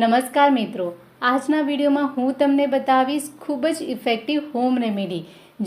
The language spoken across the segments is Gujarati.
નમસ્કાર મિત્રો. આજના વિડીયોમાં હું તમને બતાવીશ ખૂબ જ ઇફેક્ટિવ હોમ રેમેડી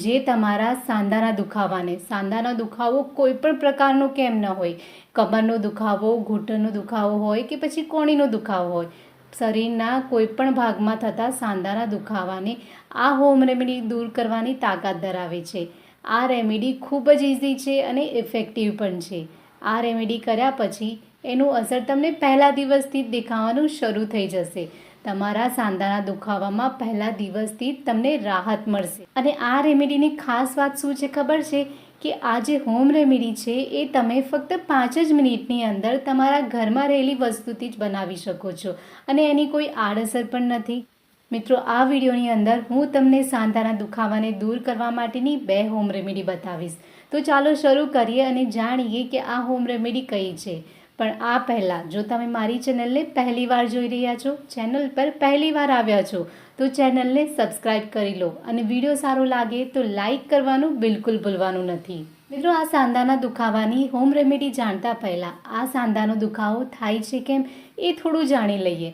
જે તમારા સાંધાના દુખાવાને, સાંધાનો દુખાવો કોઈ પણ પ્રકારનો કેમ ન હોય. કમરનો દુખાવો, ઘૂંટણનો દુખાવો હોય કે પછી કોણીનો દુખાવો હોય. શરીરના કોઈપણ ભાગમાં થતા સાંધાના દુખાવાને આ હોમ રેમેડી દૂર કરવાની તાકાત ધરાવે છે. આ રેમેડી ખૂબ જ ઇઝી છે અને ઇફેક્ટિવ પણ છે. આ રેમેડી કર્યા પછી એનું અસર તમને પહેલા દિવસથી જ દેખાવાનું શરૂ થઈ જશે. તમારા સાંધાના દુખાવામાં પહેલા દિવસથી તમને રાહત મળશે. અને આ રેમેડીની ખાસ વાત શું છે ખબર છે? કે આ જે હોમ રેમેડી છે, એ તમે ફક્ત પાંચ જ મિનિટની અંદર તમારા ઘરમાં રહેલી વસ્તુથી જ બનાવી શકો છો. અને એની કોઈ આડઅસર પણ નથી. મિત્રો, આ વિડીયોની અંદર હું તમને સાંધાના દુખાવાને દૂર કરવા માટેની બે હોમ રેમેડી બતાવીશ. તો ચાલો શરૂ કરીએ અને જાણીએ કે આ હોમ રેમેડી કઈ છે. પણ આ પહેલાં, જો તમે મારી ચેનલને પહેલી વાર જોઈ રહ્યા છો, ચેનલ પર પહેલીવાર આવ્યા છો, તો ચેનલને સબસ્ક્રાઈબ કરી લો અને વીડિયો સારો લાગે તો લાઈક કરવાનું બિલકુલ ભૂલવાનું નથી. મિત્રો, આ સાંધાના દુખાવાની હોમ રેમેડી જાણતા પહેલાં, આ સાંધાનો દુખાવો થાય છે કેમ એ થોડું જાણી લઈએ.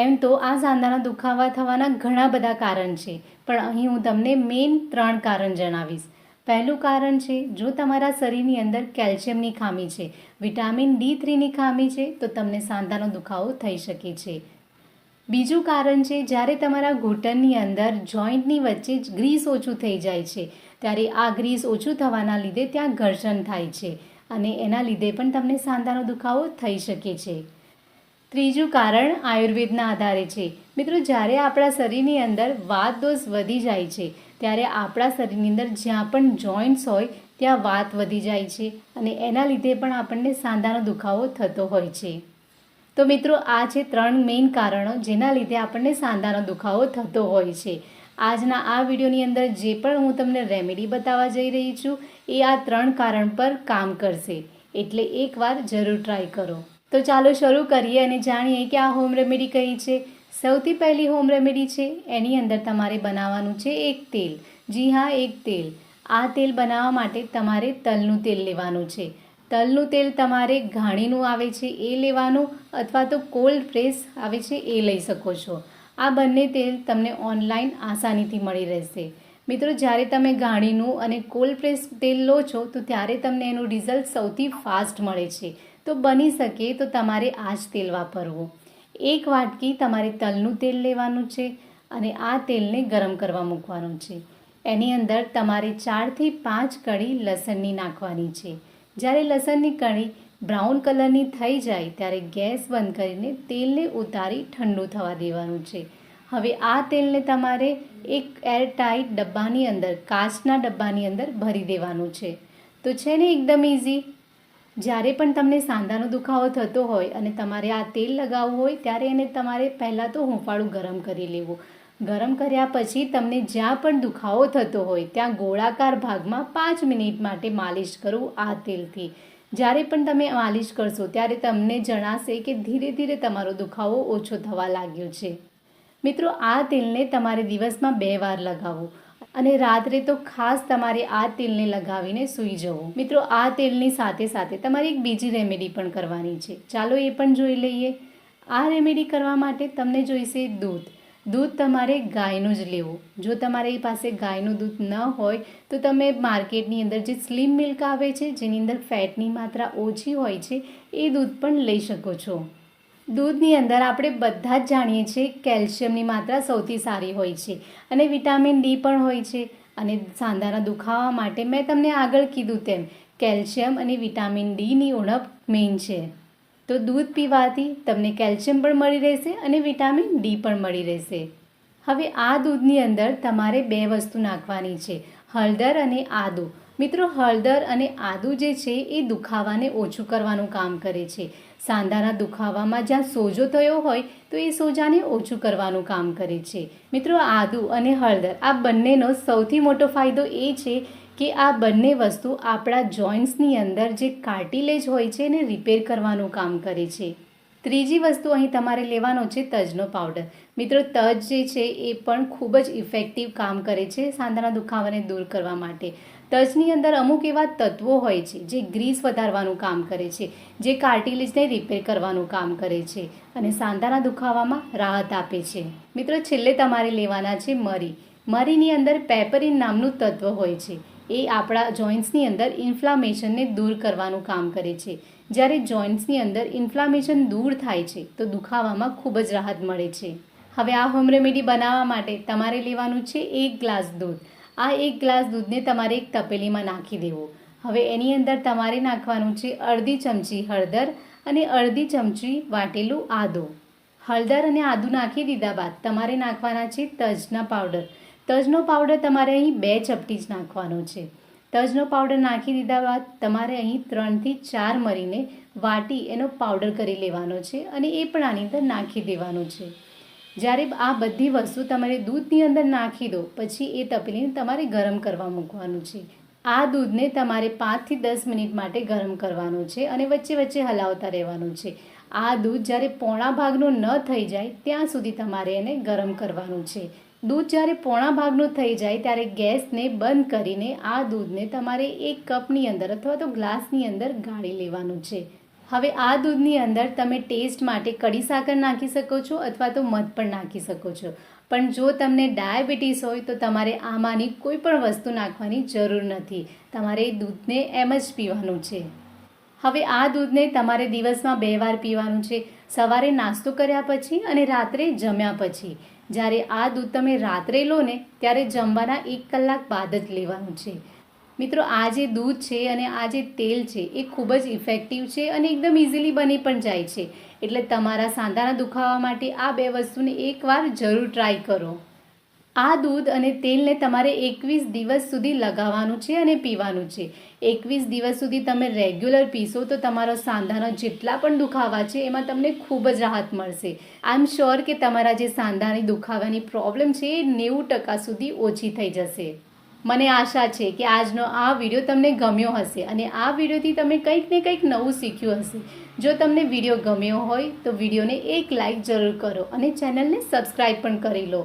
એમ તો આ સાંધાના દુખાવા થવાના ઘણા બધા કારણ છે, પણ અહીં હું તમને મેઇન ત્રણ કારણ જણાવીશ. પહેલું કારણ છે, જો તમારા શરીરની અંદર કેલ્શિયમની ખામી છે, વિટામિન ડી થ્રીની ખામી છે, તો તમને સાંધાનો દુખાવો થઈ શકે છે. બીજું કારણ છે, જ્યારે તમારા ઘૂંટણની અંદર જોઈન્ટની વચ્ચે જ ગ્રીસ ઓછું થઈ જાય છે, ત્યારે આ ગ્રીસ ઓછું થવાના લીધે ત્યાં ઘર્ષણ થાય છે અને એના લીધે પણ તમને સાંધાનો દુખાવો થઈ શકે છે. ત્રીજું કારણ આયુર્વેદના આધારે છે. મિત્રો, જ્યારે આપણા શરીરની અંદર વાત દોષ વધી જાય છે ત્યારે આપણા શરીરની અંદર જ્યાં પણ જોઈન્ટ્સ હોય, ત્યાં વાત વધી જાય છે અને એના લીધે પણ આપણને સાંધાનો દુખાવો થતો હોય છે. તો મિત્રો, આ છે ત્રણ મેઇન કારણો જેના લીધે આપણને સાંધાનો દુખાવો થતો હોય છે. આજના આ વિડીયોની અંદર જે પણ હું તમને રેમેડી બતાવવા જઈ રહી છું, એ આ ત્રણ કારણ પર કામ કરશે. એટલે એકવાર જરૂર ટ્રાય કરો. તો ચાલો શરૂ કરીએ અને જાણીએ કે આ હોમ રેમેડી કઈ છે. સૌથી પહેલી હોમ રેમેડી છે, એની અંદર તમારે બનાવવાનું છે એક તેલ. જી હા, એક તેલ. આ તેલ બનાવવા માટે તમારે તલનું તેલ લેવાનું છે. તલનું તેલ તમારે ઘાણીનું આવે છે, એ લેવાનું, અથવા તો કોલ્ડ પ્રેસ આવે છે, એ લઈ શકો છો. આ બંને તેલ તમને ઓનલાઈન આસાનીથી મળી રહેશે. મિત્રો, જ્યારે તમે ઘાણીનું અને કોલ્ડ પ્રેસ તેલ લો છો, તો ત્યારે તમને એનું રિઝલ્ટ સૌથી ફાસ્ટ મળે છે. તો બની શકે તો તમારે આ જ તેલ વાપરવું. એક વાટકી તમારે તલનું તેલ લેવાનું છે અને આ તેલને ગરમ કરવા મૂકવાનું છે. એની અંદર તમારે ચારથી પાંચ કળી લસણની નાખવાની છે. જ્યારે લસણની કળી બ્રાઉન કલરની થઈ જાય ત્યારે ગેસ બંધ કરીને તેલને ઉતારી ઠંડુ થવા દેવાનું છે. હવે આ તેલને તમારે એક એરટાઈટ ડબ્બાની અંદર, કાચના ડબ્બાની અંદર ભરી દેવાનું છે. તો છે ને એકદમ ઇઝી જ્યારે પણ તમને સાંધાનો દુખાવો થતો હોય અને તમારે આ તેલ લગાવવું હોય, ત્યારે એને તમારે પહેલાં તો હુંફાળું ગરમ કરી લેવું. ગરમ કર્યા પછી તમને જ્યાં પણ દુખાવો થતો હોય, ત્યાં ગોળાકાર ભાગમાં પાંચ મિનિટ માટે માલિશ કરવું આ તેલથી. જ્યારે પણ તમે માલિશ કરશો, ત્યારે તમને જણાશે કે ધીરે ધીરે તમારો દુખાવો ઓછો થવા લાગ્યો છે. મિત્રો, આ તેલને તમારે દિવસમાં બે વાર લગાવવું. અને રાત્રે તો ખાસ તમારે આ તેલને લગાવીને સૂઈ જવું. મિત્રો, આ તેલની સાથે સાથે તમારે એક બીજી રેમેડી પણ કરવાની છે. ચાલો એ પણ જોઈ લઈએ. આ રેમેડી કરવા માટે તમને જોઈશે દૂધ. દૂધ તમારે ગાયનું જ લેવું. જો તમારી પાસે ગાયનું દૂધ ન હોય, તો તમે માર્કેટની અંદર જે સ્લીમ મિલ્ક આવે છે, જેની અંદર ફેટની માત્રા ઓછી હોય છે, એ દૂધ પણ લઈ શકો છો. દૂધની અંદર આપણે બધા જ જાણીએ છીએ કેલ્શિયમની માત્રા સૌથી સારી હોય છે અને વિટામિન ડી પણ હોય છે અને સાંધાના દુખાવા માટે મેં તમને આગળ કીધું તેમ કેલ્શિયમ અને વિટામિન ડીની ઉણપ મેઇન છે. તો દૂધ પીવાથી તમને કેલ્શિયમ પણ મળી રહેશે અને વિટામિન ડી પણ મળી રહેશે. હવે આ દૂધની અંદર તમારે બે વસ્તુ નાખવાની છે, હળદર અને આદુ. મિત્રો, હળદર અને આદુ જે છે એ દુખાવાને ઓછું કરવાનું કામ કરે છે. સાંધાના દુખાવામાં જ્યાં સોજો થયો હોય તો એ સોજાને ઓછું કરવાનું કામ કરે છે. મિત્રો, આદુ અને હળદર આ બંનેનો સૌથી મોટો ફાયદો એ છે કે આ બંને વસ્તુ આપણા જોઈન્ટ્સની અંદર જે કાર્ટિલેજ હોય છે એને રિપેર કરવાનું કામ કરે છે. ત્રીજી વસ્તુ અહીં તમારે લેવાનો છે તજનો પાવડર મિત્રો, તજ જે છે એ પણ ખૂબ જ ઇફેક્ટિવ કામ કરે છે સાંધાના દુખાવાને દૂર કરવા માટે. તજની અંદર અમુક એવા તત્વો હોય છે જે ગ્રીસ વધારવાનું કામ કરે છે, જે કાર્ટિલેજને રિપેર કરવાનું કામ કરે છે અને સાંધાના દુખાવામાં રાહત આપે છે. મિત્રો, છેલ્લે તમારે લેવાના છે મરી. મરીની અંદર પેપરિન નામનું તત્વ હોય છે. એ આપણા જોઇન્ટ્સની અંદર ઇન્ફ્લામેશનને દૂર કરવાનું કામ કરે છે. જ્યારે જોઇન્ટ્સની અંદર ઇન્ફ્લામેશન દૂર થાય છે, તો દુખાવામાં ખૂબ જ રાહત મળે છે. હવે આ હોમ રેમેડી બનાવવા માટે તમારે લેવાનું છે એક ગ્લાસ દૂધ. આ એક ગ્લાસ દૂધને તમારે એક તપેલીમાં નાખી દેવો. હવે એની અંદર તમારે નાખવાનું છે અડધી ચમચી હળદર અને અડધી ચમચી વાટેલું આદું. હળદર અને આદું નાખી દીધા બાદ તમારે નાખવાના છે તજના પાવડર. તજનો પાવડર તમારે અહીં બે ચપટી જ નાખવાનો છે. તજનો પાવડર નાખી દીધા બાદ તમારે અહીં ત્રણથી ચાર મરીને વાટી એનો પાવડર કરી લેવાનો છે અને એ પણ આની અંદર નાખી દેવાનું છે. જ્યારે આ બધી વસ્તુ તમારે દૂધની અંદર નાખી દો, પછી એ તપેલીને તમારે ગરમ કરવા મૂકવાનું છે. આ દૂધને તમારે પાંચથી દસ મિનિટ માટે ગરમ કરવાનું છે અને વચ્ચે વચ્ચે હલાવતા રહેવાનું છે. આ દૂધ જ્યારે પોણા ભાગનું ન થઈ જાય, ત્યાં સુધી તમારે એને ગરમ કરવાનું છે. દૂધ જ્યારે પોણા ભાગનું થઈ જાય ત્યારે ગેસને બંધ કરીને આ દૂધને તમારે એક કપની અંદર અથવા તો ગ્લાસની અંદર ગાળી લેવાનું છે. હવે આ દૂધની અંદર તમે ટેસ્ટ માટે કડી સાકર નાખી શકો છો અથવા તો મધ પણ નાખી શકો છો. પણ જો તમને ડાયાબિટીસ હોય તો તમારે આમાંની કોઈ પણ વસ્તુ નાખવાની જરૂર નથી. તમારે દૂધને એમ જ પીવાનું છે. હવે આ દૂધને તમારે દિવસમાં બે વાર પીવાનું છે. સવારે નાસ્તો કર્યા પછી અને રાત્રે જમ્યા પછી. જ્યારે આ દૂધ તમે રાત્રે લો ને, ત્યારે જમવાના એક કલાક બાદ જ લેવાનું છે. મિત્રો, આ જે દૂધ છે અને આ જે તેલ છે, એ ખૂબ જ ઇફેક્ટિવ છે અને એકદમ ઇઝીલી બની પણ જાય છે. એટલે તમારા સાંધાના દુખાવા માટે આ બે વસ્તુને એકવાર જરૂર ટ્રાય કરો. આ દૂધ અને તેલને તમારે એકવીસ દિવસ સુધી લગાવવાનું છે અને પીવાનું છે. એકવીસ દિવસ સુધી તમે રેગ્યુલર પીશો તો તમારો સાંધાનો જેટલા પણ દુખાવા છે એમાં તમને ખૂબ જ રાહત મળશે. આઈ એમ શ્યોર કે તમારા જે સાંધાની દુખાવાની પ્રોબ્લેમ છે એ નેવું ટકા સુધી ઓછી થઈ જશે. મને આશા છે કે આજનો આ વીડિયો તમને ગમ્યો હશે અને આ વિડીયોથી તમે કંઈક ને કંઈક નવું શીખ્યું હશે. જો તમને વીડિયો ગમ્યો હોય તો વિડીયોને એક લાઇક જરૂર કરો અને ચેનલને સબસ્ક્રાઈબ પણ કરી લો.